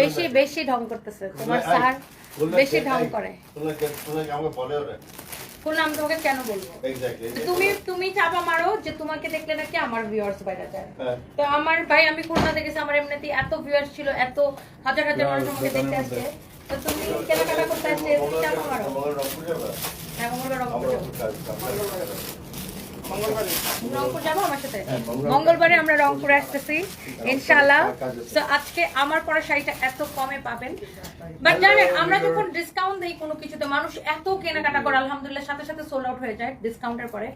বেশি বেশি ঢং করতেছে। তোমার স্যার বেশি ঢং করে। আমাকে বলে ওরা? তোমাকে কেন বলব? তুমি তুমি চাপা মারো যে তোমাকে দেখলে নাকি আমার ভিউয়ার্স বাইরে যায়। হ্যাঁ। তো আমার ভাই আমি খুলনা দেখেছি আমার এমনিতেই এত ভিউয়ার্স ছিল এত হাজার হাজার মানুষ আমাকে দেখতে আসছে। তো তুমি কেনাকাটা করতে আসছে তুমি চাপা মারো। হ্যাঁ রংপুর যাব। আমার সাথে? মঙ্গলবারে আমরা রংপুরে আসতেছি আছে। তো আজকে আমার পরা শাড়িটা এত কমে পাবেন। বাট জানেন আমরা যখন ডিসকাউন্ট দেই কোনো কিছুতে মানুষ এত কেনাকাটা করে আলহামদুলিল্লাহ সাথে সাথে সোল আউট হয়ে যায় ডিসকাউন্টের পরে।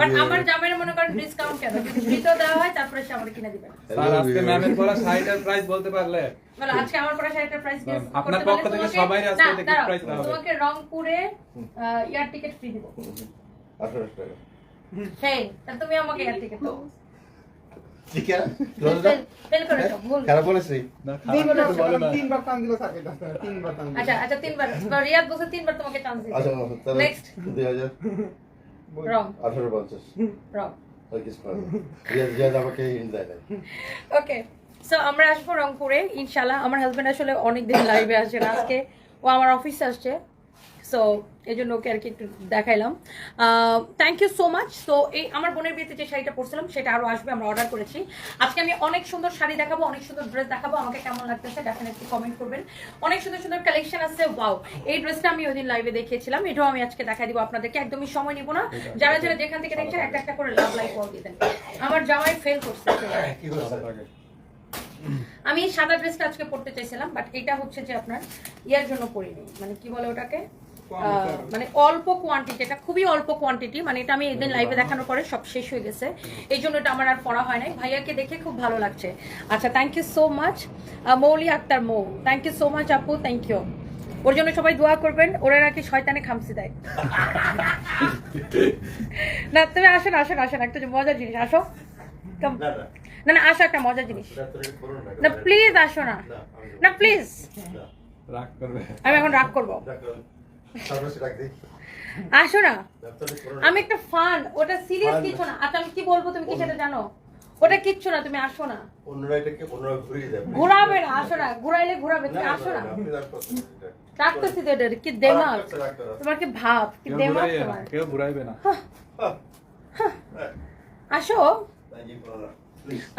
বাট আমার জামাইয়ের মনে করেন ডিসকাউন্ট কেন? যদি ফ্রিতেও দেওয়া হয় তারপরে সে আমার কিনে দিবেন স্যার আজকে ম্যামের পরা শাড়িটার প্রাইস বলতে পারলে? বলো আজকে আমার পরা শাড়িটার প্রাইস আপনার পক্ষ থেকে সবাই আজকে prize দেওয়া হবে। তোমাকে রংপুরে এয়ার টিকেট ফ্রি দিব। টাকা। হ্যাঁ তাহলে তুমি আমাকে ঠিক আছে খারাপ বলেছি। তিনবার টান দিল তিনবার টান আচ্ছা আচ্ছা তিনবার। বা রিয়াদ বলছে তিনবার তোমাকে চান্স আচ্ছা রং। রং। ওকে সো আমরা আসব রংপুরে ইনশাল্লাহ আমার হাজবেন্ড আসলে অনেক দিন লাইভে আসে না আজকে। ও আমার অফিসে আসছে। সো এই জন্য ওকে আর কি একটু দেখাইলাম। Thank you so much so এই আমার বোনের বিয়েতে যে শাড়িটা পরছিলাম, সেটা আরও আসবে, আমরা অর্ডার করেছি। আজকে আমি অনেক সুন্দর শাড়ি দেখাবো, অনেক সুন্দর ড্রেস দেখাবো। আমাকে কেমন লাগতেছে ডেফিনেটলি কমেন্ট করবেন। অনেক সুন্দর সুন্দর কালেকশন আছে ওয়াও এই ড্রেসটা আমি ওই দিন লাইভে দেখিয়েছিলাম, এটাও আমি আজকে দেখাই দিব আপনাদেরকে। একদমই সময় নিব না। যারা যারা যেখান থেকে দেখছেন, একটা একটা করে লাভ লাইক বল দিতেন আমার জামাই ফেল করছে। আমি সাদা ড্রেসটা আজকে পরতে চাইছিলাম বাট এটা হচ্ছে যে আপনার ইয়ার জন্য পরিনি। মানে কি বলে ওটাকে? মানে অল্প কোয়ান্টিটি এটা খুবই অল্প কোয়ান্টিটি মানে এটা আমি এদিন লাইভে দেখানোর পরে সব শেষ হয়ে গেছে। এই জন্য এটা আমার আর পড়া হয় নাই। ভাইয়াকে দেখে খুব ভালো লাগছে। আচ্ছা thank you so much Mouli Akter Mou. Thank you so much আপু থ্যাংক ইউ ওর জন্য সবাই দোয়া করবেন ওরা নাকি শয়তানে খামসি দেয়। না তুমি আসো না আসো না আসো না একটা মজার জিনিস আসো। না না। আসো একটা মজার জিনিস। না না প্লিজ আসো না। না প্লিজ রাগ করবে। আমি এখন রাগ করব। আসো না আমি একটা ফান ওটা সিরিয়াস কিছু না। আচ্ছা আমি কি বলব তুমি কি সেটা জানো? ওটা কিচ্ছু না তুমি আসো না। অন্যরা এটাকে অন্যরা ঘুরিয়ে দেবে ঘুরাবে না আসো না। ঘুরাইলে ঘুরাবে তুমি আসো না। রাখতেছি তো এটা কি দেমাগ। তোমার কি ভাব? কি দেমাগ তোমার? কেউ ঘুরাইবে না। আসো.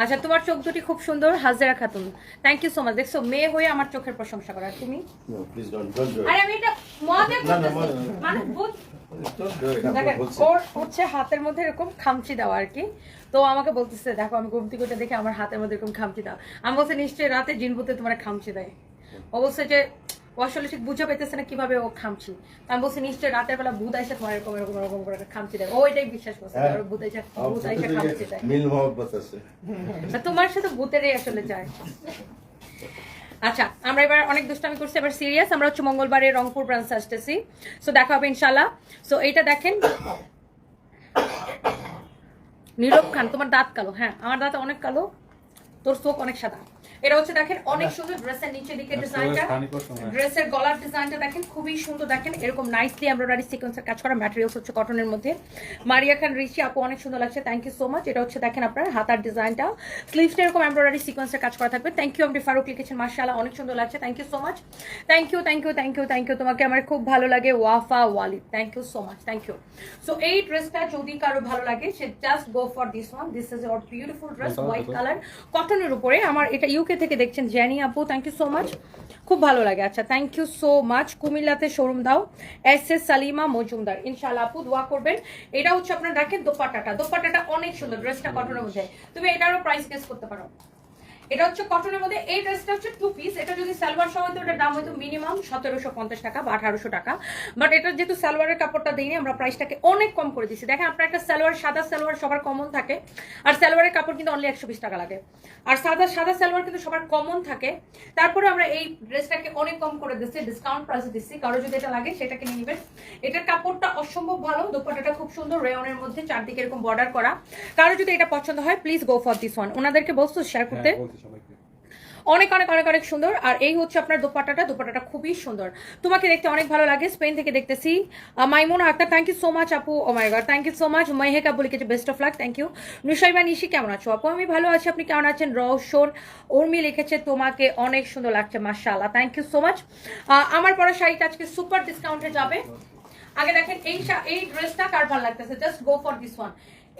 আচ্ছা তোমার চোখ দুটি খুব সুন্দর Hajera Khatun. Thank you so much দেখছ মেয়ে হয়ে আমার চোখের প্রশংসা করা। তুমি. আরে আমি এটা না। মানে। ওর হচ্ছে হাতের মধ্যে এরকম খামচি দেওয়া আর কি। তো আমাকে বলতেছে দেখো আমি দেখে আমার হাতের মধ্যে এরকম খামচি দাও। আমি বলছি নিশ্চয়ই রাতে তোমার খামচি দেয়। ও বলছে যে ও আসলে ঠিক বুঝে পেতেছে না কীভাবে ও খামচি। আমি বলছি নিশ্চয়ই রাতের বেলা ভূত আইসে তোমার এরকম এরকম এরকম করে খামচি দেয়। ও এটাই বিশ্বাস করছে হ্যাঁ। ভূত আইসে ভূত সাথে খামচি দেয়। মিল মোহব্বত আছে। তোমার সাথে ভূতেরই আসলে যায়। আচ্ছা আমরা এবার অনেক দুষ্টামি করছি, এবার সিরিয়াস আমরা হচ্ছে মঙ্গলবারে রংপুর ব্রাঞ্চ আসতেছি। সো দেখা হবে ইনশাল্লাহ সো এইটা দেখেন। নীরব খান, তোমার দাঁত কালো হ্যাঁ আমার দাঁত অনেক কালো, তোর চোখ অনেক সাদা। এটা হচ্ছে দেখেন অনেক সুন্দর ড্রেসের নিচে দিকে ডিজাইনটা ড্রেসের গলার ডিজাইনটা দেখেন খুবই সুন্দর দেখেন। এরকম নাইসলি এমব্রয়ডারি সিকোয়েন্সের কাজ করা ম্যাটেরিয়ালস হচ্ছে কটনের মধ্যে। মারিয়া খান ঋষি আপু অনেক সুন্দর লাগছে। থ্যাংক ইউ সো মাচ এটা হচ্ছে দেখেন আপনার হাতার ডিজাইনটা স্লিভসটা এরকম এমব্রয়ডারি সিকোয়েন্সের কাজ করা থাকবে। থ্যাংক ইউ আপনি ফারুক লিখেছেন মার্শাল্লাহ অনেক সুন্দর লাগছে। Thank you so much thank you thank you thank you thank you তোমাকে আমার খুব ভালো লাগে Wafa Wali thank you so much thank you so এই ড্রেসটা যদি কারও ভালো লাগে সে just go for this one this is our beautiful dress white colour কটনের উপরে। আমার এটা ইউকে থেকে দেখছেন? জ্যানি আপু থ্যাংক ইউ সো মাচ খুব ভালো লাগে। আচ্ছা থ্যাংক ইউ সো মাচ কুমিল্লাতে শোরুম দাও। S S Salima Majumder. ইনশাল্লাহ আপু, দোয়া করবেন। এটা হচ্ছে আপনার দেখেন দোপাটাটা দোপাটাটা অনেক সুন্দর ড্রেসটা কটনের মধ্যে। তুমি এটারও প্রাইস গেস করতে পারো। এটা হচ্ছে কটনের মধ্যে এই ড্রেসটা হচ্ছে টু পিস এটা যদি সালোয়ার সহ হতো এটার দাম হতো মিনিমাম সতেরোশো পঞ্চাশ টাকা বা আঠারোশো টাকা। বাট এটা যেহেতু সালোয়ারের কাপড়টা দিইনি আমরা প্রাইসটাকে অনেক কম করে দিচ্ছি দেখেন আপনার একটা সালোয়ার সাদা সালোয়ার সবার কমন থাকে। আর সালোয়ারের কাপড় কিন্তু অনলি একশো বিশ টাকা লাগে। আর সাদা সাদা সালোয়ার কিন্তু সবার কমন থাকে। তারপরে আমরা এই ড্রেসটাকে অনেক কম করে দিচ্ছি ডিসকাউন্ট প্রাইসে দিচ্ছি। কারও যদি এটা লাগে সেটাকে নিয়ে নেবেন। এটার কাপড়টা অসম্ভব ভালো দোপাটাটা খুব সুন্দর রেয়নের মধ্যে চারদিকে এরকম বর্ডার করা। কারও যদি এটা পছন্দ হয় please go for this one ওনাদেরকে বলছো শেয়ার করতে? হ্যাঁ, অনেক অনেক অনেক অনেক সুন্দর। আর এই হচ্ছে আপনার দোপাট্টাটা। দোপাট্টাটা খুবই সুন্দর। তোমাকে দেখতে অনেক ভালো লাগে। স্পেন থেকে দেখতেছি। Maimuna Akter thank you so much আপু। ও my god thank you so much Mehek আপু লিখেছে best of luck thank you Nusaiba Nishi, কেমন আছো? আপু, আমি ভালো আছি। আপনি কেমন আছেন? রওশন উর্মি লিখেছে, তোমাকে অনেক সুন্দর লাগছে, মাশাআল্লাহ। থ্যাংক ইউ সো মাচ আমার পরা শাড়িটা আজকে সুপার ডিসকাউন্টে যাবে। আগে দেখেন, এই এই ড্রেসটা কার ভালো লাগতেছে? Just go for this one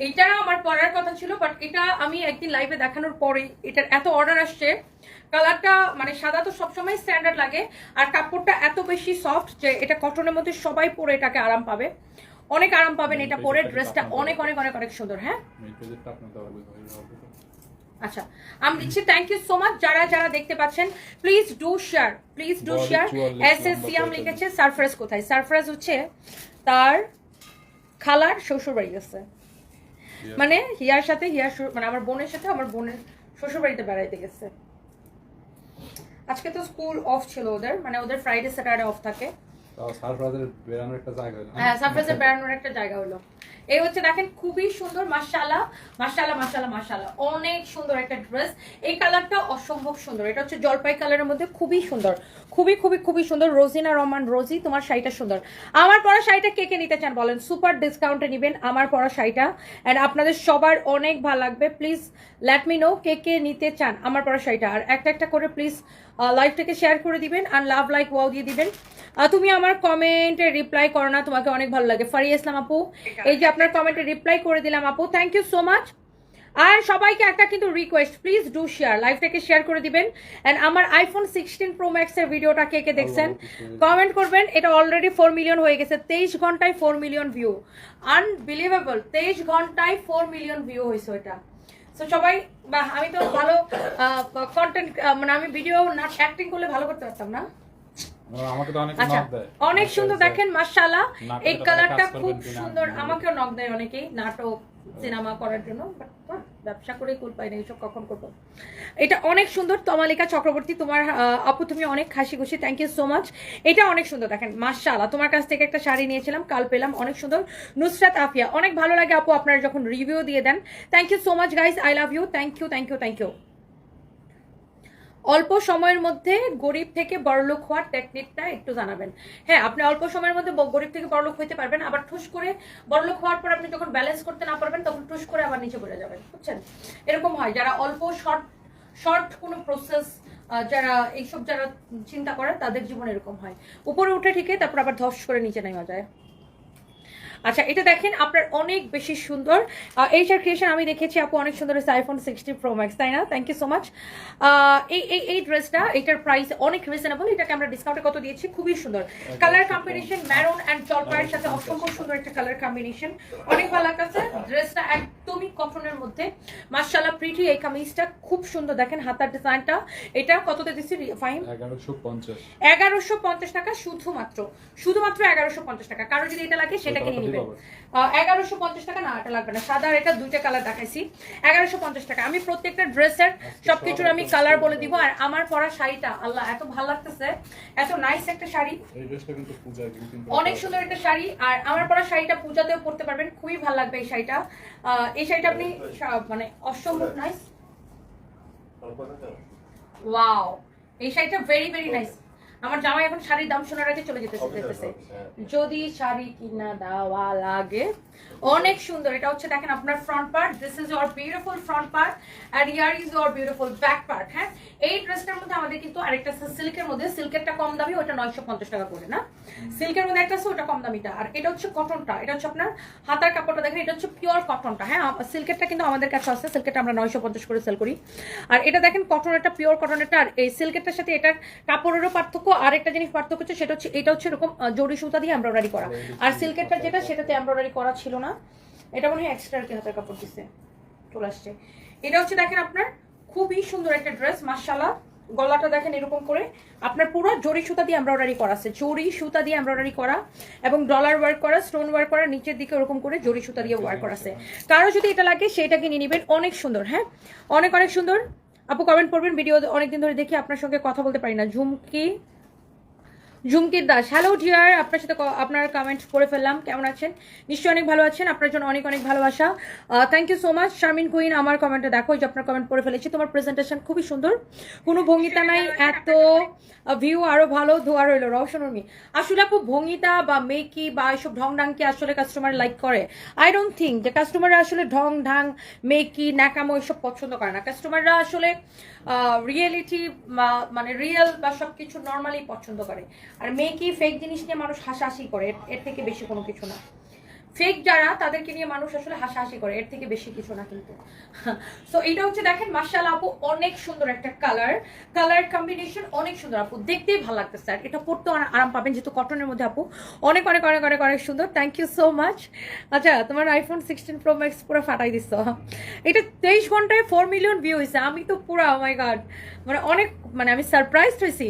এইটা আমার পরার কথা ছিল বাট এটা আমি একদিন লাইভে দেখানোর পরে এটার এত অর্ডার আসছে। কালারটা মানে সাদা তো সবসময় স্ট্যান্ডার্ড লাগে। আর কাপড়টা এত বেশি সফট যে এটা কটনের মধ্যে সবাই পরে এটাকে আরাম পাবে। অনেক আরাম পাবেন এটা পরে ড্রেসটা অনেক অনেক অনেক অনেক সুন্দর হ্যাঁ? আচ্ছা আমি দিচ্ছি থ্যাংক ইউ সো মাচ যারা যারা দেখতে পাচ্ছেন please do share please do share S S নম্বর সিয়াম লিখেছে সারফ্রাজ কোথায়? সারফ্রাজ হচ্ছে তার খালার শ্বশুর বাড়ি গেছে মানে হিয়ার সাথে হিয়ার মানে আমার বোনের সাথে আমার বোনের শ্বশুর বাড়িতে বেড়াইতে গেছে। আজকে তো স্কুল অফ ছিল ওদের মানে ওদের ফ্রাইডে স্যাটারডে অফ থাকে। তাও সারপ্রাইজের বেরানোর একটা জায়গা হলো। হ্যাঁ সারপ্রাইজের বেড়ানোর একটা জায়গা হলো। এই হচ্ছে দেখেন খুবই সুন্দর মাশাআল্লাহ মাশাআল্লাহ মাশাআল্লাহ মাশাআল্লাহ অনেক সুন্দর একটা ড্রেস। এই কালারটা অসম্ভব সুন্দর এটা হচ্ছে জলপাই কালারের মধ্যে খুবই সুন্দর খুবই খুবই খুবই সুন্দর। রোজিনা রহমান রোজি তোমার শাড়িটা সুন্দর। আমার পরা শাড়িটা কে কে নিতে চান বলেন? সুপার ডিসকাউন্টে নেবেন আমার পরা শাড়িটা। অ্যান্ড আপনাদের সবার অনেক ভালো লাগবে। প্লিজ লেট মি নো কে কে নিতে চান আমার পরা শাড়িটা। আর একটা একটা করে প্লিজ লাইভটাকে শেয়ার করে দিবেন আর লাভ লাইক ওয়াও দিয়ে দিবেন। তুমি আমার কমেন্টে রিপ্লাই করো না তোমাকে অনেক ভালো লাগে। ফারিয়া ইসলাম আপু এই যে আপনার কমেন্টে রিপ্লাই করে দিলাম আপু থ্যাংক ইউ সো মাচ আর সবাইকে একটা কিন্তু রিকোয়েস্ট প্লিজ ডু শেয়ার লাইভটাকে শেয়ার করে দিবেন। অ্যান্ড আমার আইফোন সিক্সটিন প্রো ম্যাক্সের ভিডিওটা কে কে দেখছেন? কমেন্ট করবেন এটা অলরেডি ফোর মিলিয়ন হয়ে গেছে তেইশ ঘন্টায় ফোর মিলিয়ন ভিউ আনবিলিভেবল তেইশ ঘন্টায় ফোর মিলিয়ন ভিউ হয়েছে ওটা তো সবাই বা আমি তো ভালো কন্টেন্ট মানে আমি ভিডিও না অ্যাক্টিং করলে ভালো করতে পারতাম না। অনেক আচ্ছা অনেক সুন্দর দেখেন মাশাআল্লাহ। এই কালারটা খুব সুন্দর আমাকেও নক দেয় অনেকেই নাটক সিনেমা করার জন্য ব্যবসা করে কুল পাই না, এইসব কখন করব? এটা অনেক সুন্দর, তমালিকা চক্রবর্তী, তোমার আপু, তুমি অনেক হাসি খুশি থ্যাংক ইউ সো মাচ এটা অনেক সুন্দর, দেখেন, মাশাআল্লাহ, তোমার কাছ থেকে একটা শাড়ি নিয়েছিলাম, কাল পেলাম, অনেক সুন্দর। নুসরাত আফিয়া, অনেক ভালো লাগে আপু, আপনারা যখন রিভিউ দিয়ে দেন। Thank you so much guys I love you thank you thank you thank you অল্প সময়ের মধ্যে গরিব থেকে বড়লোক হওয়ার টেকনিকটা একটু জানাবেন। হ্যাঁ আপনি অল্প সময়ের মধ্যে গরিব থেকে বড়লোক হইতে পারবেন, আবার ঠুস করে বড়লোক হওয়ার পর আপনি যখন ব্যালেন্স করতে না পারবেন, তখন ঠুস করে আবার নিচে পড়ে যাবেন, বুঝছেন? এরকম হয়, যারা অল্প শর্ট শর্ট কোনো প্রসেস যারা এইসব যারা চিন্তা করে, তাদের জীবন এরকম হয়। উপরে উঠে ঠিকই, তারপর আবার ধস করে নিচে নেওয়া যায়। আচ্ছা এটা দেখেন আপনার অনেক বেশি সুন্দর। এইচআর ক্রিয়েশন আমি দেখেছি আপু অনেক সুন্দর হয়েছে আইফোন সিক্সটি প্রো ম্যাক্স তাই না? থ্যাংক ইউ সো মাচ এই এই এই ড্রেসটা এটার প্রাইস অনেক রিজনেবল এটাকে আমরা ডিসকাউন্টে কত দিয়েছি? খুবই সুন্দর। কালার কম্বিনেশন ম্যারুন অ্যান্ড জলপাইয়ের সাথে অসম্ভব সুন্দর একটা কালার কম্বিনেশন অনেক ভালো লাগছে ড্রেসটা একদমই কটনের মধ্যে। মার্শাল্লাহ প্রিটি এই কামিজটা খুব সুন্দর। দেখেন হাতার ডিজাইনটা এটা কততে দিচ্ছি ফাইন এগারোশো পঞ্চাশ। এগারোশো পঞ্চাশ টাকা শুধুমাত্র। শুধুমাত্র এগারোশো পঞ্চাশ টাকা। কারও যদি এটা লাগে সেটাকে নিয়ে নেবেন এগারোশো পঞ্চাশ টাকা না এটা লাগবে না। সাদা আর এটা দুইটা কালার দেখাইছি। এগারোশো পঞ্চাশ টাকা। আমি প্রত্যেকটা ড্রেসের সবকিছুর আমি কালার বলে দিব। আর আমার পরা শাড়িটা আল্লাহ এত ভালো লাগতেছে। এত নাইস একটা শাড়ি। অনেক সুন্দর একটা শাড়ি। আর আমার পরা শাড়িটা পূজাতেও পরতে পারবেন। খুবই ভালো লাগবে এই শাড়িটা। আহ, এই শাড়িটা আপনি মানে অসম্ভব নাইস ওয়াও এই শাড়িটা ভেরি ভেরি নাইস আমার জামাই এখন শাড়ির দাম শোনার আগে চলে যেতে যেতেছে। যদি শাড়ি কিনা দেওয়া লাগে অনেক সুন্দর। এটা হচ্ছে দেখেন আপনার front part this is your beautiful front part R here is your beautiful back part হ্যাঁ? এই ড্রেসটার মধ্যে আমাদের কিন্তু আরেকটা সিল্কের মধ্যে। সিল্কেরটা কম দামি ওটা নয়শো পঞ্চাশ টাকা করে না? সিল্কের মধ্যে একটা আছে ওটা কম দামিটা। আর এটা হচ্ছে কটনটা এটা হচ্ছে আপনার হাতার কাপড়টা দেখেন এটা হচ্ছে পিওর কটনটা হ্যাঁ? সিল্কেরটা কিন্তু আমাদের কাছে আছে সিল্কেরটা আমরা নয়শো পঞ্চাশ করে সেল করি। আর এটা দেখেন কটন একটা পিওর কটনেরটা আর এই সিল্কেরটার সাথে এটার কাপড়েরও পার্থক্য। আর একটা জিনিস পার্থক্য হচ্ছে সেটা হচ্ছে এটা হচ্ছে এরকম জরি সুতা দিয়ে এমব্রয়ডারি করা। আর সিল্কেরটা যেটা সেটাতে এমব্রয়ডারি করা ছিল না। এটা মনে হয় এক্সট্রা আর কি হাতের কাপড় দিচ্ছে চলে আসছে। এটা হচ্ছে দেখেন আপনার খুবই সুন্দর একটা ড্রেস মার্শাল্লাহ গলাটা দেখেন এরকম করে। আপনার পুরো জরি সুতা দিয়ে এমব্রয়ডারি করা আছে। জরি সুতা দিয়ে এমব্রয়ডারি করা। এবং ডলার ওয়ার্ক করা স্টোন ওয়ার্ক করা, নিচের দিকে ওরকম করে জরি সুতা দিয়ে ওয়ার্ক করা আছে। কারও যদি এটা লাগে সেটাকে নিয়ে নেবেন। অনেক সুন্দর হ্যাঁ? অনেক অনেক সুন্দর। আপু কমেন্ট করবেন। ভিডিও অনেকদিন ধরে দেখি, আপনার সঙ্গে কথা বলতে পারি না। ঝুমকি ঝুমকির দাস। হ্যালো ডিয়ার আপনার সাথে আপনার কমেন্ট করে ফেললাম। কেমন আছেন? নিশ্চয়ই অনেক ভালো আছেন। আপনার জন্য অনেক অনেক ভালোবাসা। Thank you so much Sharmin queen, আমার কমেন্টে দেখো যে আপনার কমেন্ট পড়ে ফেলেছি। তোমার প্রেজেন্টেশন খুবই সুন্দর। কোনো ভঙ্গিতা নাই। এত ভিউ আরও ভালো, ধোয়া রইল। রওশনর্মি আসলে আপু, ভঙ্গিতা বা মেকি বা এসব ঢং ঢাংকে আসলে কাস্টমার লাইক করে? আই ডোন্ট থিঙ্ক যে কাস্টমাররা আসলে ঢং ঢাং মেকি, ন্যাকামো এসব পছন্দ করে না। কাস্টমাররা আসলে রিয়েলিটি মানে রিয়েল বা সব কিছু নর্মালি পছন্দ করে। আর মেয়েকে ফেক জিনিস নিয়ে মানুষ হাসাহাসি করে এর- এর থেকে বেশি কোনো কিছু না। ফেক যারা, তাদেরকে নিয়ে মানুষ আসলে হাসাহাসি করে। এর থেকে বেশি কিছু না কিন্তু। সো এটা হচ্ছে দেখেন মার্শাল আপু, অনেক সুন্দর একটা কালার কালার কম্বিনেশন অনেক সুন্দর আপু, দেখতেই ভালো লাগতেছে আর এটা অনেক আরাম পাবেন, যেহেতু কটনের মধ্যে আপু অনেক অনেক অনেক অনেক অনেক সুন্দর। থ্যাংক ইউ সো মাচ আচ্ছা তোমার আইফোন সিক্সটিন প্রো ম্যাক্স পুরো ফাটাই দিচ্ছ। এটা তেইশ ঘন্টায় ফোর মিলিয়ন ভিউ হয়েছে আমি তো পুরো মাই গাড মানে অনেক মানে আমি সারপ্রাইজ হয়েছি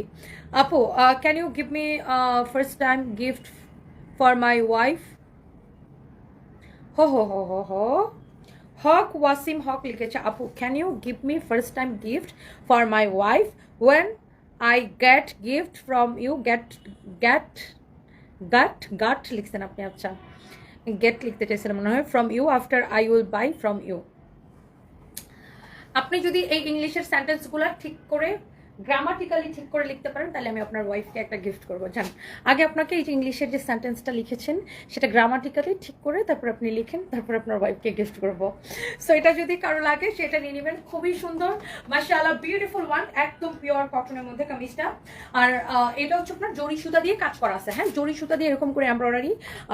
আপু can you give me first time gift for my wife হো হো হো হো হো হক ওয়াসিম হক লিখেছে আপু can you give me first time gift for my wife when I get gift from you get get got got লিখছেন আপনি আচ্ছা গেট লিখতে চাইছিলেন মনে হয় from you after I will buy from you আপনি যদি এই ইংলিশের সেন্টেন্সগুলো ঠিক করে গ্রামাটিক্যালি ঠিক করে লিখতে পারেন, তাহলে আমি আপনার ওয়াইফকে একটা গিফট করব। জান, আগে আপনাকে এই যে ইংলিশের যে সেন্টেন্সটা লিখেছেন, সেটা গ্রামাটিক্যালি ঠিক করে তারপর আপনি লিখেন, তারপর আপনার ওয়াইফকে গিফট করব। সো এটা যদি কারও লাগে, সেটা নিয়ে নেবেন। খুবই সুন্দর, মাশাআল্লাহ বিউটিফুল ওয়ান একদম পিওর কটনের মধ্যে কামিজটা। আর এটা হচ্ছে আপনার জরি সুতা দিয়ে কাজ করা আছে। হ্যাঁ জরি সুতা দিয়ে এরকম করে এমব্রয়ডারি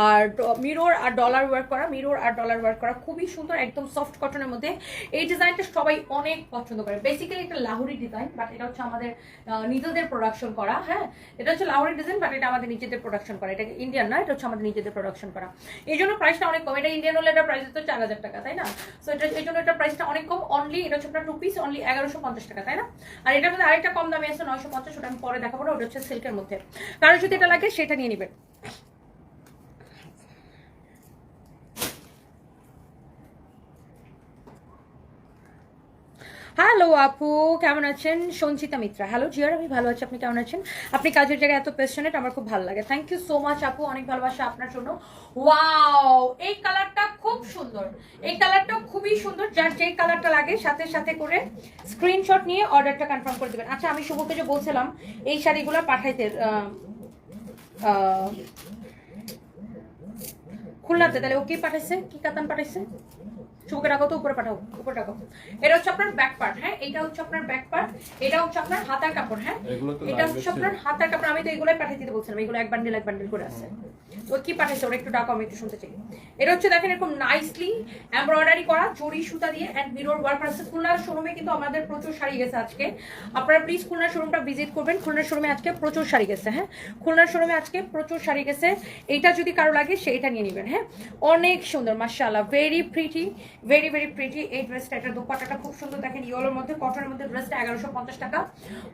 আর মিরর আর ডলার ওয়ার্ক করা মিরর আর ডলার ওয়ার্ক করা, খুবই সুন্দর, একদম সফট কটনের মধ্যে। এই ডিজাইনটা সবাই অনেক পছন্দ করে। বেসিক্যালি একটা লাহুরি ডিজাইন বাট এটা হচ্ছে আমাদের নিজেদের প্রোডাকশন করা হ্যাঁ? এটা হচ্ছে লাউরি ডিজাইন বাট এটা আমাদের নিজেদের প্রোডাকশন করা। এটা ইন্ডিয়ান না, এটা হচ্ছে আমাদের নিজেদের প্রোডাকশন করা। এই জন্য প্রাইসটা অনেক কম। এটা ইন্ডিয়ান হলে এটা প্রাইস হচ্ছে চার হাজার টাকা, তাই না? সো এটা, এই জন্য এটা প্রাইসটা অনেক কম। অনলি এটা হচ্ছে আপনার টু পিস অনলি এগারোশো পঞ্চাশ টাকা, তাই না? আর এটার মধ্যে আরেকটা কম দামে আছে নয়শো পঞ্চাশ, ওটা আমি পরে দেখাবো না, ওটা হচ্ছে সিল্কের মধ্যে। কারণ যদি এটা লাগে, সেটা নিয়ে নেবেন হ্যালো আপু, কেমন আছেন? সঞ্চিতা মিত্রা। হ্যালো জিয়ার আমি ভালো আছি। আপনি কেমন আছেন? আপনি কাজের জায়গায় এত পেশনেট আমার খুব ভালো লাগে। থ্যাংক ইউ সো মাচ আপু। অনেক ভালোবাসা আপনার জন্য। ওয়াও এই কালারটা খুব সুন্দর। এই কালারটা খুবই সুন্দর। যার যেই কালারটা লাগে, সাথে সাথে করে স্ক্রিনশট নিয়ে অর্ডারটা কনফার্ম করে দেবেন। আচ্ছা আমি শুভকে যে বলছিলাম, এই শাড়িগুলো পাঠাইতে খুলনাতে। তাহলে ও কি পাঠাইছে? কি কাতান পাঠাইছে? চোখে রাখো তো উপরে পাঠাও উপরে রাখো। এটা হচ্ছে আপনার ব্যাক পার্ট হ্যাঁ? এটা হচ্ছে আপনার ব্যাক পার্ট এটা হচ্ছে আপনার হাতার কাপড় হ্যাঁ? এটা হচ্ছে আপনার হাতার কাপড় আমি তো এগুলোই পাঠিয়ে দিতে বলছিলাম এগুলো এক বান্ডেল এক বান্ডেল করে আছে। ও কি পাঠাইছে ওরা একটু ডাকো আমি একটু শুনতে চাই। এটা হচ্ছে দেখেন এরকম নাইসলি এমব্রয়ডারি করা জরি সুতা দিয়ে এন্ড মিরর ওয়ার্ক আছে। খুলনার শোরুমে কিন্তু আমাদের প্রচুর শাড়ি গেছে আজকে। আপনারা প্লিজ খুলনার শোরুমটা ভিজিট করবেন। খুলনার শোরুমে আজকে প্রচুর শাড়ি গেছে হ্যাঁ? খুলনার শোরুমে আজকে প্রচুর শাড়ি গেছে। এইটা যদি কারও লাগে সেইটা নিয়ে নেবেন হ্যাঁ? অনেক সুন্দর মাশাআল্লাহ very pretty very very pretty এই ড্রেসটা এটা দোপাট্টাটা খুব সুন্দর। দেখেন ইয়েলোর মধ্যে কটনের মধ্যে ড্রেসটা এগারোশো পঞ্চাশ টাকা।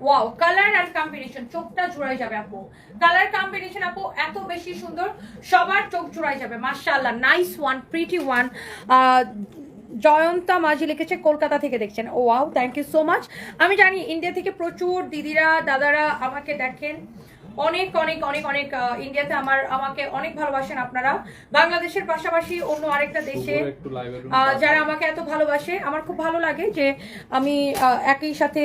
ওয়াও কালার অ্যান্ড কম্বিনেশন চোখটা জুড়াই যাবে আপু। কালার কম্বিনেশন আপু, এত বেশি সুন্দর, সবার চোখ জুড়াই যাবে, মাশাআল্লাহ nice one pretty one Jayanta Majhi লিখেছে, কলকাতা থেকে দেখছেন। ও wow thank you so much আমি জানি ইন্ডিয়া থেকে প্রচুর দিদিরা, দাদারা আমাকে দেখেন। অনেক অনেক অনেক অনেক ইন্ডিয়াতে আমার আমাকে অনেক ভালোবাসেন আপনারা। বাংলাদেশের পাশাপাশি অন্য আরেকটা দেশে যারা আমাকে এত ভালোবাসে আমার খুব ভালো লাগে যে আমি একই সাথে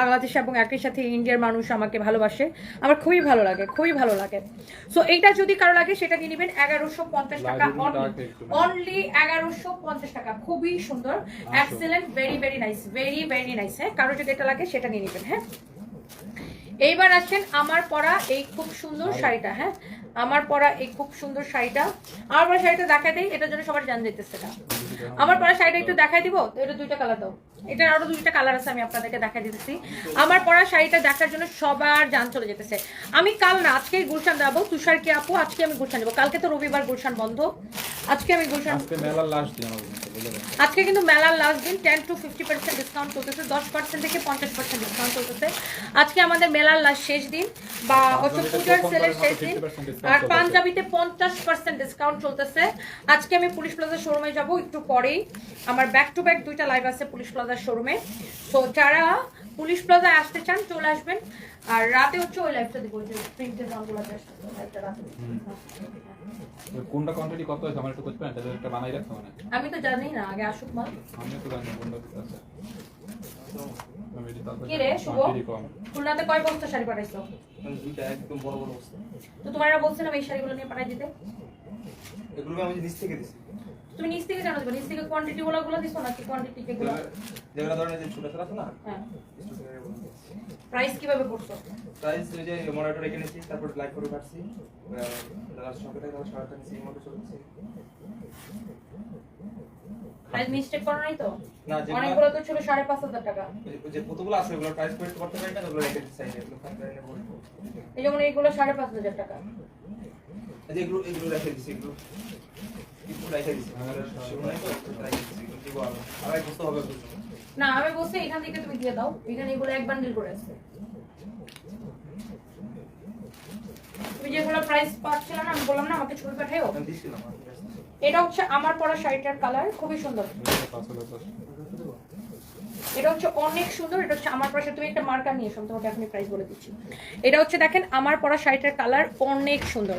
বাংলাদেশ এবং একই সাথে ইন্ডিয়ার মানুষ আমাকে ভালোবাসে। আমার খুবই ভালো লাগে খুবই ভালো লাগে। সো এইটা যদি কারও লাগে সেটা নিয়ে নেবেন এগারোশো পঞ্চাশ টাকা। অনলি এগারোশো পঞ্চাশ টাকা। খুবই সুন্দর। Excellent very very nice very very nice হ্যাঁ কারও যদি এটা লাগে সেটা নিয়ে নেবেন হ্যাঁ? এইবার আসেন আমার পরা এই খুব সুন্দর শাড়িটা হ্যাঁ? আমার পরা এই খুব সুন্দর শাড়িটা। আমার পরা শাড়িটা দেখাই দেই এটার জন্য সবার জান দিতেছে না। আমার পরা শাড়িটা একটু দেখাই দিব তো এটা দুইটা কালার দাও। এটার আরও দুইটা কালার আছে আমি আপনাদেরকে দেখাই দিতেছি। আমার পরা শাড়িটা দেখার জন্য সবার জান চলে যেতেছে আমি কাল না আজকেই গুলশান যাব। তুষার কি আপু আজকে আমি গুলশান যাব। কালকে তো রবিবার গুলশান বন্ধ। আজকে আমি গুলশান মেলার লাস্ট দিন? আজকে কিন্তু মেলার লাস্ট দিন ten to fifty percent discount চলতেছে দশ পার্সেন্ট থেকে পঞ্চাশ পার্সেন্ট ডিসকাউন্ট চলতেছে। আজকে আমাদের মেলার লাস্ট শেষ দিন বা হচ্ছে পূজার সেলের শেষ দিন। আর পাঞ্জাবিতে পঞ্চাশ পার্সেন্ট ডিসকাউন্ট চলতেছে। আজকে আমি পুলিশ প্লাজা শোরুমে যাব একটু পরেই। আমার ব্যাক টু ব্যাক দুইটা লাইভ আছে পুলিশ প্লাজার শোরুমে তো যারা পুলিশ প্লাজায় আসতে চান চলে আসবেন। আর রাতে হচ্ছে ওই লাইভটা দিব যে প্রিন্টের দামগুলো রাতে। কোনটা কোয়ান্টিটি কত আছে আমার একটু করতে পারেন তাহলে একটা বানাই রাখতে মানে আমি তো জানি না আগে আসুক মাল আমি তো জানি কোনটা কত আছে। আমি কি রে শুভ? খুলনাতে কয় বস্তা শাড়ি পাঠাইছো? দুইটা একদম বড় বড় বস্তা। তো তোমার বলছিলাম এই শাড়িগুলো নিয়ে পাঠাই দিতে? এগুলো আমি নিচ থেকে দিছি। তুমি নিচ থেকে জানো নিচ থেকে কোয়ান্টিটি গুলো গুলো দিছো নাকি কোয়ান্টিটি যেগুলো যেগুলো ধরেন যে ছোট ছোট আছে না হ্যাঁ। প্রাইস কীভাবে করছ? প্রাইস ওই যে মনিটর রেখে নিয়েছি তারপর লাইক করে কাটছি। লাস্ট সঙ্গে তারপর সারাটা নিয়েছি মনিটর চলছে। প্রাইস মিস্টেক করো নাই তো? না, অনেকগুলো তো ছিল সাড়ে পাঁচ হাজার টাকা। ওই যে কতগুলো আছে ওগুলো প্রাইস করতে করতে পারি না ওগুলো রেখে দিচ্ছি এগুলো ফাইন করে নেব এই যেমন এইগুলো সাড়ে পাঁচ হাজার টাকা। এই যে এগুলো এগুলো রেখে দিচ্ছি এগুলো। এগুলো রেখে দিব আবার আবার বুঝতে হবে না আমি বলছি এখান থেকে তুমি দিয়ে দাও। এখানে এগুলো এক বান্ডিল করে আছে। তুমি যেগুলো প্রাইস পাচ্ছিল না আমি বললাম না আমাকে ছবি আমি এটা হচ্ছে আমার পরা শাড়িটার কালার খুবই সুন্দর। এটা হচ্ছে অনেক সুন্দর এটা হচ্ছে আমার পরা শাড়ি। তুমি একটা মার্কার নিয়ে এসো আমি তোমাকে এখনই প্রাইস বলে দিচ্ছি। এটা হচ্ছে দেখেন আমার পরা শাড়িটার কালার অনেক সুন্দর।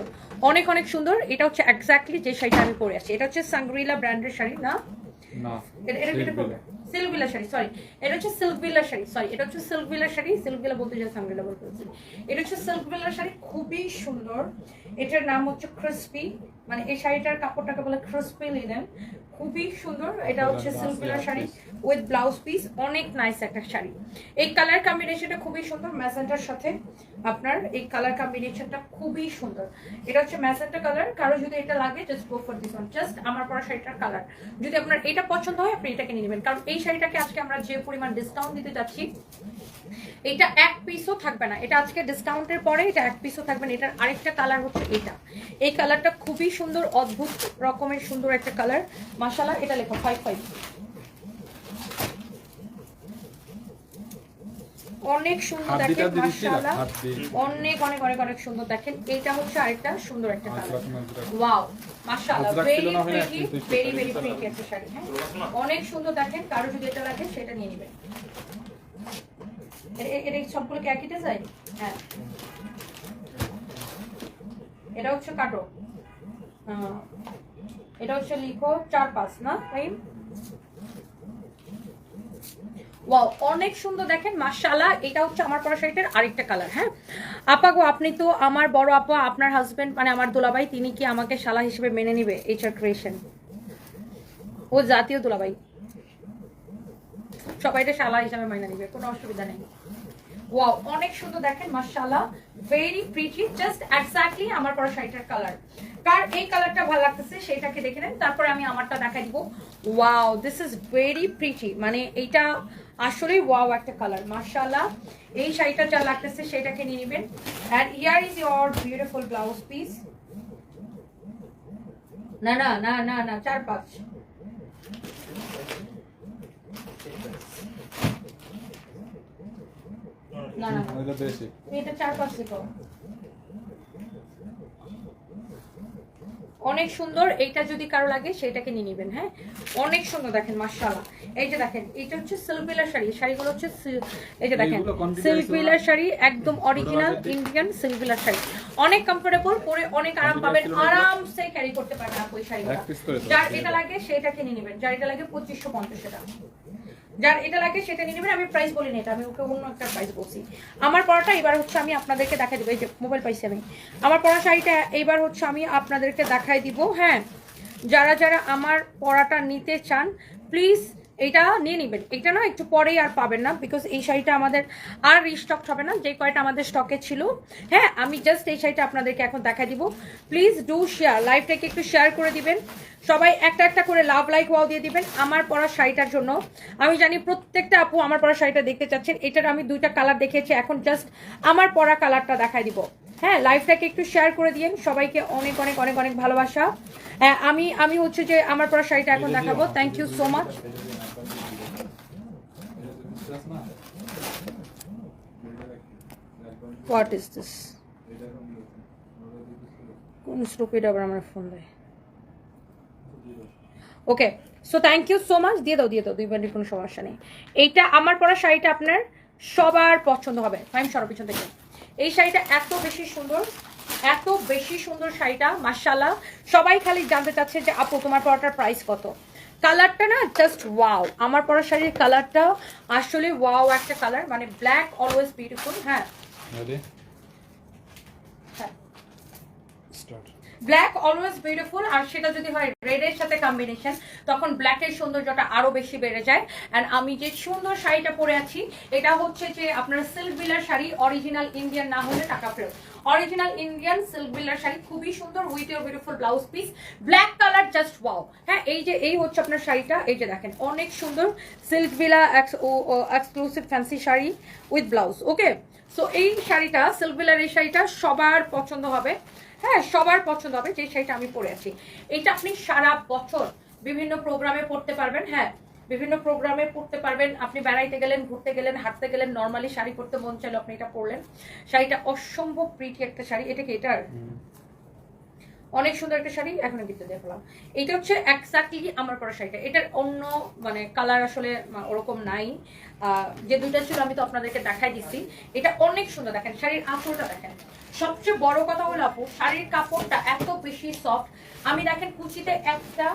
অনেক অনেক সুন্দর। এটা হচ্ছে এক্স্যাক্টলি যে শাড়িটা আমি পরে আছি এটা হচ্ছে সাংগ্রিলা ব্র্যান্ডের শাড়ি না? না এটা এটা শাড়ি সরি এটা হচ্ছে শাড়ি সরি এটা হচ্ছে শাড়ি বলতে আমি এটা হচ্ছে শাড়ি, খুবই সুন্দর। এটার নাম হচ্ছে ক্রিসপি মানে এই শাড়িটার কাপড়টাকে বলে ক্রিসপি লিনেন খুবই সুন্দর। এটা হচ্ছে silk sari with blouse piece অনেক নাইস একটা শাড়ি। এই কালার কম্বিনেশনটা খুবই সুন্দর ম্যাজেন্টার সাথে আপনার এই কালার কম্বিনেশনটা খুবই সুন্দর। এটা হচ্ছে ম্যাজেন্টা কালার কারও যদি এটা লাগে just go for this one just আমার পরা শাড়িটার কালার যদি আপনার এটা পছন্দ হয় আপনি এটাকে নিয়ে নেবেন। কারণ এই শাড়িটাকে আজকে আমরা যে পরিমাণ ডিসকাউন্ট দিতে যাচ্ছি এটা এক পিসও থাকবে না। এটা আজকে ডিসকাউন্টের পরে এটা এক পিসও থাকবে না। এটার আরেকটা কালার হচ্ছে এটা। এই কালারটা খুবই সুন্দর অদ্ভুত রকমের সুন্দর একটা কালার। মাসালা এটা লেখো ফাইভ ফাইভ অনেক সুন্দর দেখেন মাশাআল্লাহ। অনেক অনেক অনেক অনেক সুন্দর দেখেন। এইটা হচ্ছে আরেকটা সুন্দর একটা কালার। ওয়াও মাশাআল্লাহ very pretty very very pretty একটা শাড়ি হ্যাঁ? অনেক সুন্দর দেখেন কারও যদি এটা লাগে সেটা নিয়ে নেবেন। এটা সবগুলো কি একই ডিজাইন হ্যাঁ। এটা হচ্ছে কাটো। আহ, এটা হচ্ছে লিখো চার পাঁচ না টাইম ওয়াও অনেক সুন্দর দেখেন মাশাআল্লাহ এটা হচ্ছে আমার পরা শাড়িটার আরেকটা কালার হ্যাঁ? আপা গো আপনি তো আমার বড় আপা আপনার হাজবেন্ড মানে আমার দুলাভাই তিনি কি আমাকে শালা হিসেবে মেনে নিবে এইচআর ক্রিয়েশন ও জাতীয় দুলাভাই। সবাই এটা শালা হিসাবে মাইনা নিবে কোনো অসুবিধা নেই। ওয়াও অনেক সুন্দর দেখেন, মাশাআল্লাহ। ভেরি প্রিটি জাস্ট এক্স্যাক্টলি আমার পরা শাড়িটার কালার কার এই কালারটা ভালো লাগতেছে সেটাকে দেখে নেন, তারপরে আমি আমারটা দেখাই দিব। Wow this is very pretty মানে এইটা আসলেই ওয়াও একটা কালার মাশাআল্লাহ। এই শাড়িটা যা লাগতেছে সেটাকে নিয়ে নেবেন। And here is your beautiful blouse piece না না না না না, চার পাঁচ। না বেশি। এটা চার পাঁচ লিখো অনেক সুন্দর এইটা যদি কারও লাগে সেটাকে নিয়ে নেবেন হ্যাঁ? অনেক সুন্দর দেখেন মাশাআল্লাহ। এই যে দেখেন এটা হচ্ছে সিল্কবিলার শাড়ি। শাড়িগুলো হচ্ছে এই যে দেখেন এইগুলো সিল্ক আছে না? বিলার শাড়ি একদম অরিজিনাল ইন্ডিয়ান সিল্কবিলার শাড়ি। অনেক কমফোর্টেবল পরে অনেক আরাম পাবেন? আরামসে ক্যারি করতে পারবেন আপনি ওই শাড়িগুলো। যার এটা লাগে সেটাকে নিয়ে নেবেন। যার এটা লাগে পঁচিশশো পঞ্চাশ টাকা। যার এটা লাগে সেটা নিয়ে নেবেন, আমি প্রাইস বলি না এটা, আমি ওকে অন্য একটা প্রাইস বলছি। আমার পড়াটা এবার হচ্ছে আমি আপনাদেরকে দেখাই দেবো, এই যে মোবাইল পাইছি আমি। আমার পড়া শাড়িটা এইবার হচ্ছে আমি আপনাদেরকে দেখাই দিব হ্যাঁ। যারা যারা আমার পড়াটা নিতে চান প্লিজ এটা নিয়ে নেবেন। এটা না একটু পরেই আর পাবেন না বিকজ এই শাড়িটা আমাদের আর রিস্টক হবে না। যে কয়টা আমাদের স্টকে ছিল। হ্যাঁ আমি জাস্ট এই শাড়িটা আপনাদেরকে এখন দেখাই দিব। প্লিজ ডু শেয়ার লাইভটাকে একটু শেয়ার করে দিবেন। সবাই একটা একটা করে লাভ লাইক ওয়াও দিয়ে দিবেন। আমার পরা শাড়িটার জন্য। আমি জানি প্রত্যেকটা আপু আমার পরা শাড়িটা দেখতে চাচ্ছেন। এটার আমি দুইটা কালার দেখেছি এখন জাস্ট আমার পরা কালারটা দেখাই দিব। হ্যাঁ লাইভটাকে একটু শেয়ার করে দিয়েন। সবাইকে অনেক অনেক অনেক অনেক ভালোবাসা। হ্যাঁ, আমি আমি হচ্ছে যে আমার পরা শাড়িটা এখন দেখাবো। Thank you so much what is this okay so thank you so much দিয়ে। দাও দিয়ে দাও, দুই বান্ডির কোনো সমস্যা নেই। এইটা আমার পরা শাড়িটা আপনার সবার পছন্দ হবে। ফাইন সবার পিছন থেকে। এই শাড়িটা এত বেশি সুন্দর, এত বেশি সুন্দর শাড়িটা মার্শাল্লাহ সবাই খালি জানতে চাচ্ছে যে আপু, তোমার পরাটার প্রাইস কত? কালারটা না জাস্ট ওয়াও আমার পরা শাড়ির কালারটা আসলে ওয়াও একটা কালার মানে ব্ল্যাক অলওয়েজ বিউটিফুল হ্যাঁ। Ready? হ্যাঁ Start. ব্ল্যাক অলওয়েজ বিউটিফুল আর সেটা যদি হয় রেডের সাথে কম্বিনেশন তখন ব্ল্যাকের সৌন্দর্যটা আরও বেশি বেড়ে যায়। অ্যান্ড আমি যে সুন্দর শাড়িটা পরে আছি এটা হচ্ছে যে আপনার সিল্ক বিলার শাড়ি অরিজিনাল ইন্ডিয়ান না হলে টাকা ফেরত। অরিজিনাল ইন্ডিয়ান সিল্ক বিলার শাড়ি খুবই সুন্দর with your beautiful blouse piece black colour just wow হ্যাঁ এই যে এই হচ্ছে আপনার শাড়িটা এই যে দেখেন অনেক সুন্দর সিল্ক বিলা exclusive fancy sari with blouse okay so এই শাড়িটা সিল্ক বিলার এই শাড়িটা সবার পছন্দ হবে। হ্যাঁ সবার পছন্দ হবে যে শাড়িটা আমি পরে আছি। এটা আপনি সারা বছর বিভিন্ন প্রোগ্রামে পড়তে পারবেন হ্যাঁ। বিভিন্ন প্রোগ্রামে পড়তে পারবেন। আপনি বেড়াইতে গেলেন, ঘুরতে গেলেন, হাঁটতে গেলেন নর্মালি শাড়ি পরতে মন চাইলো আপনি এটা পরলেন। শাড়িটা অসম্ভব প্রিটি একটা শাড়ি। এটা কি এটার? অনেক সুন্দর একটা শাড়ি এখন কিন্তু দেখলাম। এটা হচ্ছে এক্স্যাক্টলি আমার পরা শাড়িটা। এটার অন্য মানে কালার আসলে ওরকম নাই। যে দুটা ছিল আমি তো আপনাদেরকে দেখাই দিচ্ছি। এটা অনেক সুন্দর, দেখেন, শাড়ির আঁচলটা দেখেন। সবচেয়ে বড় কথা হলো আপু, শাড়ির কাপড়টা এত বেশি সফট আমি দেখেন কুচিতে একটা